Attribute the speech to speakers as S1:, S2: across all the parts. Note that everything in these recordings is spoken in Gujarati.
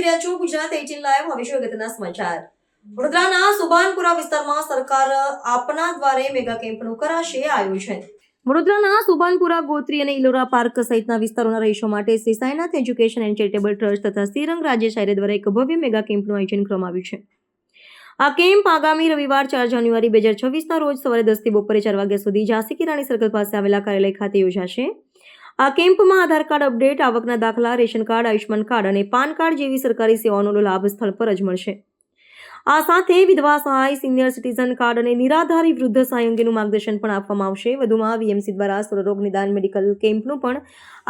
S1: જોઈ રહ્યા છો ગુજરાત એટીન લાઈવ. હવે શું અગત્યના સમાચાર. વડોદરાના સુભાનપુરા વિસ્તારમાં સરકાર આપના દ્વારે મેગા કેમ્પનું કરાશે આયોજન. વડોદરાના સુભાનપુરા, ગોત્રી અને ઇલોરા પાર્ક સહિતના વિસ્તારોના રહીશો માટે Shri Sainath education and charitable trust તથા શ્રીરંગ રાજ્ય શાયરે દ્વારા એક ભવ્ય મેગા કેમ્પનું આયોજન કરવામાં આવ્યું છે. આ કેમ્પ આગામી રવિવાર ચાર જાન્યુઆરી બે હજાર છવ્વીસના રોજ સવારે દસથી બપોરે ચાર વાગ્યા સુધી ઝાંસી કિરાણી સર્કલ પાસે આવેલા કાર્યાલય ખાતે યોજાશે. આ કેમ્પમાં આધાર કાર્ડ અપડેટ, આવકના દાખલા, રેશન કાર્ડ, આયુષ્યમાન કાર્ડ અને પાન કાર્ડ જેવી સરકારી સેવાઓનો લાભ સ્થળ પર જ મળશે. આ સાથે વિધવા સહાય, સિનિયર સિટીઝન કાર્ડ અને નિરાધારી વૃદ્ધ સહાય અંગેનું માર્ગદર્શન પણ આપવામાં આવશે. વધુમાં વીએમસી દ્વારા સ્વરોગ નિદાન મેડિકલ કેમ્પનું પણ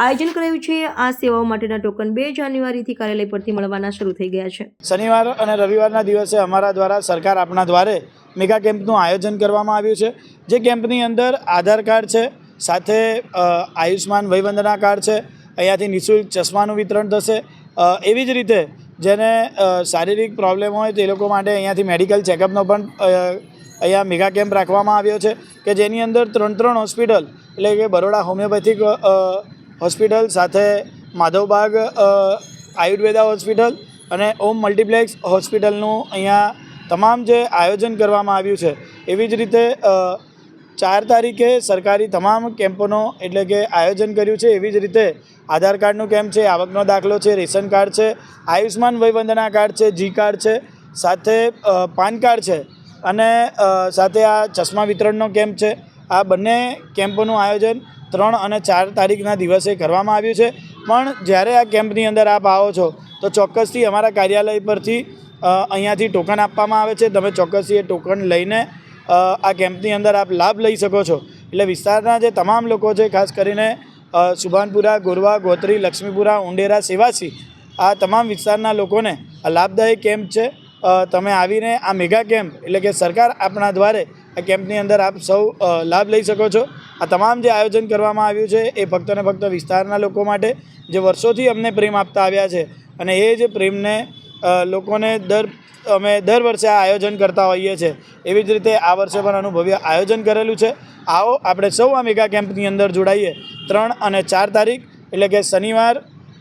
S1: આયોજન કરાયું છે. આ સેવાઓ માટેના ટોકન બે જાન્યુઆરીથી કાર્યાલય પરથી મળવાના શરૂ થઈ ગયા છે.
S2: શનિવાર અને રવિવારના દિવસે અમારા દ્વારા સરકાર આપણા દ્વારે મેગા કેમ્પનું આયોજન કરવામાં આવ્યું છે. જે કેમ્પની અંદર આધાર કાર્ડ છે સાથે આયુષ્માન વયવંદના કાર્ડ છે. અહીંયાથી નિઃશુલ્ક ચશ્માનું વિતરણ થશે. એવી જ રીતે જેને શારીરિક પ્રોબ્લેમ હોય તે લોકો માટે અહીંયાથી મેડિકલ ચેકઅપનો પણ અહીંયા મેગા કેમ્પ રાખવામાં આવ્યો છે કે જેની અંદર ત્રણ ત્રણ હોસ્પિટલ એટલે કે બરોડા હોમિયોપેથિક હોસ્પિટલ સાથે માધવબાગ આયુર્વેદા હોસ્પિટલ અને ઓમ મલ્ટીપ્લેક્સ હોસ્પિટલનું અહીંયા તમામ જે આયોજન કરવામાં આવ્યું છે. એવી જ રીતે ચાર તારીખે સરકારી તમામ કેમ્પોનો એટલે કે આયોજન કર્યું છે એવી જ રીતે આધાર કાર્ડનું કેમ્પ છે, આવકનો દાખલો છે, રેશન કાર્ડ છે આયુષ્માન વયવંદના કાર્ડ છે, જી કાર્ડ છે, સાથે પાન કાર્ડ છે અને સાથે આ ચશ્મા વિતરણનો કેમ્પ છે. આ બંને કેમ્પોનું આયોજન ત્રણ અને ચાર તારીખના દિવસે કરવામાં આવ્યું છે. પણ જ્યારે આ કેમ્પની અંદર આપ આવો છો, તો ચોક્કસથી અમારા કાર્યાલય પરથી અહીંયાથી ટોકન આપવામાં આવે છે. તમે ચોક્કસથી એ ટોકન લઈને આ કેમ્પની અંદર આપ લાભ લઈ શકો છો. એટલે વિસ્તારના જે તમામ લોકો છે, ખાસ કરીને સુભાનપુરા, ગોરવા, ગોત્રી, લક્ષ્મીપુરા, ઉંડેરા, સેવાસી, આ તમામ વિસ્તારના લોકોને આ લાભદાયક કેમ્પ છે. તમે આવીને આ મેગા કેમ્પ એટલે કે સરકાર આપણા દ્વારે આ કેમ્પની અંદર આપ સૌ લાભ લઈ શકો છો. આ તમામ જે આયોજન કરવામાં આવ્યું છે, એ ફક્ત ને ફક્ત વિસ્તારના લોકો માટે જે વર્ષોથી અમને પ્રેમ આપતા આવ્યા છે અને એ જ પ્રેમને લોકોને દર, અમે દર વર્ષે આ આયોજન કરતા હોઈએ છીએ. એવી જ રીતે આ વર્ષે પણ અનુભવ્ય ભવ્ય આયોજન કરેલું છે. આવો, આપણે સૌ આ મેગા કેમ્પની અંદર જોડાઈએ. ત્રણ અને ચાર તારીખ, એટલે કે શનિવાર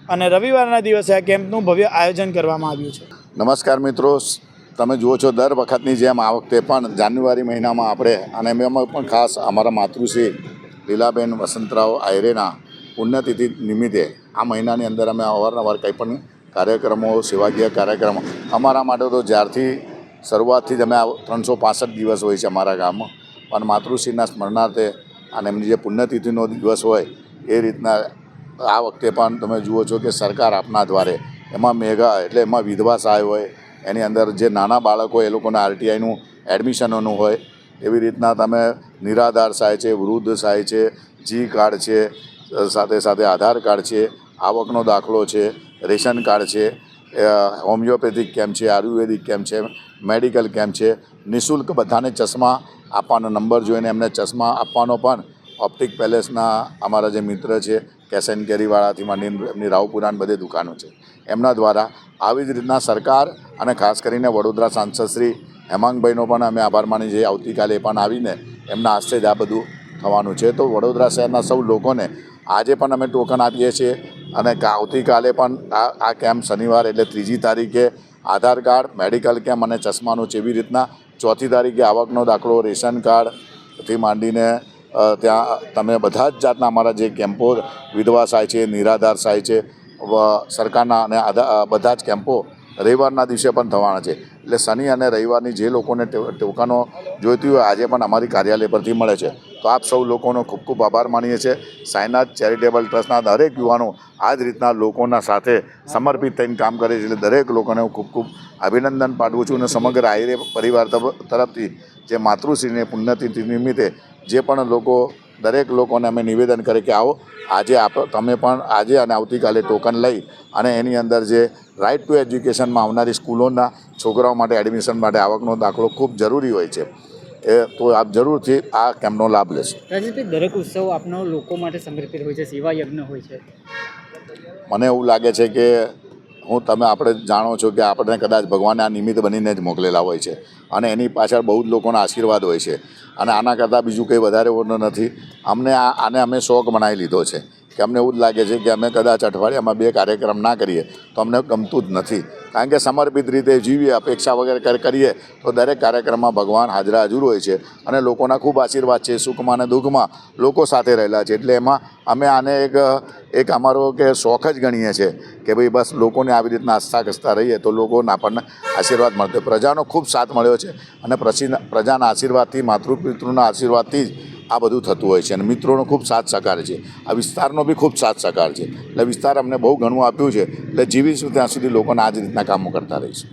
S2: અને રવિવારના દિવસે આ કેમ્પનું ભવ્ય આયોજન કરવામાં આવ્યું છે.
S3: નમસ્કાર મિત્રો. તમે જુઓ છો, દર વખતની જેમ આ વખતે પણ જાન્યુઆરી મહિનામાં આપણે અને એમાં પણ ખાસ અમારા માતૃશ્રી લીલાબેન વસંતરાવ આયરેના પુણ્યતિથિ નિમિત્તે આ મહિનાની અંદર અમે અવારનવાર કંઈ પણ કાર્યક્રમો, સેવાકીય કાર્યક્રમો. અમારા માટે તો જ્યારથી શરૂઆતથી જ અમે આ ત્રણસો પાસઠ દિવસ હોય છે અમારા ગામમાં. પણ માતૃશ્રીના સ્મરણાર્થે અને એમની જે પુણ્યતિથિનો દિવસ હોય, એ રીતના આ વખતે પણ તમે જુઓ છો કે સરકાર આપના દ્વારે, એમાં મેઘા એટલે એમાં વિધવા સહાય હોય, એની અંદર જે નાના બાળકો એ લોકોના આરટીઆઈનું એડમિશનોનું હોય, એવી રીતના તમે નિરાધાર સહાય છે, વૃદ્ધ સહાય છે, જી કાર્ડ છે, સાથે સાથે આધાર કાર્ડ છે, આવકનો દાખલો છે રેશન કાર્ડ છે હોમિયોપેથિક કેમ્પ છે, આયુર્વેદિક કેમ્પ છે, મેડિકલ કેમ્પ છે, નિઃશુલ્ક બધાને ચશ્મા આપવાનો નંબર જોઈને એમને ચશ્મા આપવાનો પણ ઓપ્ટિક પેલેસના અમારા જે મિત્ર છે, કેશ એન્ડ કેરીવાળાથી માંડીને એમની રાવપુરાન બધી દુકાનો છે. એમના દ્વારા આવી જ રીતના સરકાર અને ખાસ કરીને વડોદરા સાંસદ શ્રી હેમાંગભાઈનો પણ અમે આભાર માની છીએ આવતીકાલે પણ આવીને એમના હસ્તે જ આ બધું થવાનું છે. તો વડોદરા શહેરના સૌ લોકોને આજે પણ અમે ટોકન આપીએ છીએ અને આવતીકાલે પણ આ આ કેમ્પ શનિવાર એટલે ત્રીજી તારીખે આધાર કાર્ડ, મેડિકલ કેમ્પ અને ચશ્માનું જેવી રીતના ચોથી તારીખે આવકનો દાખલો, રેશન કાર્ડથી માંડીને ત્યાં તમે બધા જ જાતના અમારા જે કેમ્પો વિધવા સહાય છે, નિરાધાર સહાય છે સરકારના અને બધા જ કેમ્પો રવિવારના દિવસે પણ થવાના છે. એટલે શનિ અને રવિવારની જે લોકોને ટોકનો જોઈતી હોય, આજે પણ અમારી કાર્યાલય પરથી મળે છે. તો આપ સૌ લોકોનો ખૂબ ખૂબ આભાર માનીએ છીએ. સાયનાથ ચેરિટેબલ ટ્રસ્ટના દરેક યુવાનો આ જ રીતના લોકોના સાથે સમર્પિત થઈને કામ કરે છે. એટલે દરેક લોકોને હું ખૂબ ખૂબ અભિનંદન પાઠવું છું અને સમગ્ર આયરે પરિવાર તરફ- તરફથી જે માતૃશ્રીને પુણ્યતિથિ નિમિત્તે જે પણ લોકો દરેક લોકોને અમે નિવેદન કરીએ કે આવો આજે આપ તમે પણ આજે અને આવતીકાલે ટોકન લઈ અને એની અંદર જે રાઇટ ટુ એજ્યુકેશનમાં આવનારી સ્કૂલોના છોકરાઓ માટે એડમિશન માટે આવકનો દાખલો ખૂબ જરૂરી હોય છે. એ તો આપ જરૂરથી આ કેમ્પનો લાભ લેશો?
S4: રાજેશભાઈ દરેક ઉત્સવ આપનો લોકો માટે સમર્પિત હોય છે સેવા યજ્ઞ હોય છે.
S3: મને એવું લાગે છે કે હું તમે આપણે જાણો છો કે આપણને કદાચ ભગવાને આ નિમિત્ત બનીને જ મોકલેલા હોય છે. અને એની પાછળ બહુ જ લોકોના આશીર્વાદ હોય છે. અને આના કરતાં બીજું કંઈ વધારે ઓનું નથી. અમને આ, આને અમે શોખ બનાવી લીધો છે. કે અમને એવું જ લાગે છે કે અમે કદાચ અઠવાડિયામાં બે કાર્યક્રમ ના કરીએ, તો અમને ગમતું જ નથી. કારણ કે સમર્પિત રીતે જીવીએ, અપેક્ષા વગેરે કરીએ, તો દરેક કાર્યક્રમમાં ભગવાન હાજરા હાજર હોય છે અને લોકોના ખૂબ આશીર્વાદ છે, સુખમાં અને દુઃખમાં લોકો સાથે રહેલા છે. એટલે એમાં અમે આને એક એક અમારો કે શોખ જ ગણીએ છીએ કે ભાઈ બસ લોકોને આવી રીતના આસ્થા કસતા રહીએ તો લોકોને આપણને આશીર્વાદ મળતો પ્રજાનો ખૂબ સાથ મળ્યો છે અને પ્રજાના આશીર્વાદથી, માતૃપિતૃના આશીર્વાદથી જ આ બધું થતું હોય છે. અને મિત્રોનો ખૂબ સાથ સહકાર છે. આ વિસ્તારનો બી ખૂબ સાથ સહકાર છે. એટલે વિસ્તાર અમને બહુ ઘણું આપ્યું છે. એટલે જીવીશું ત્યાં સુધી લોકોને આ જ રીતના કામો કરતા રહીશું.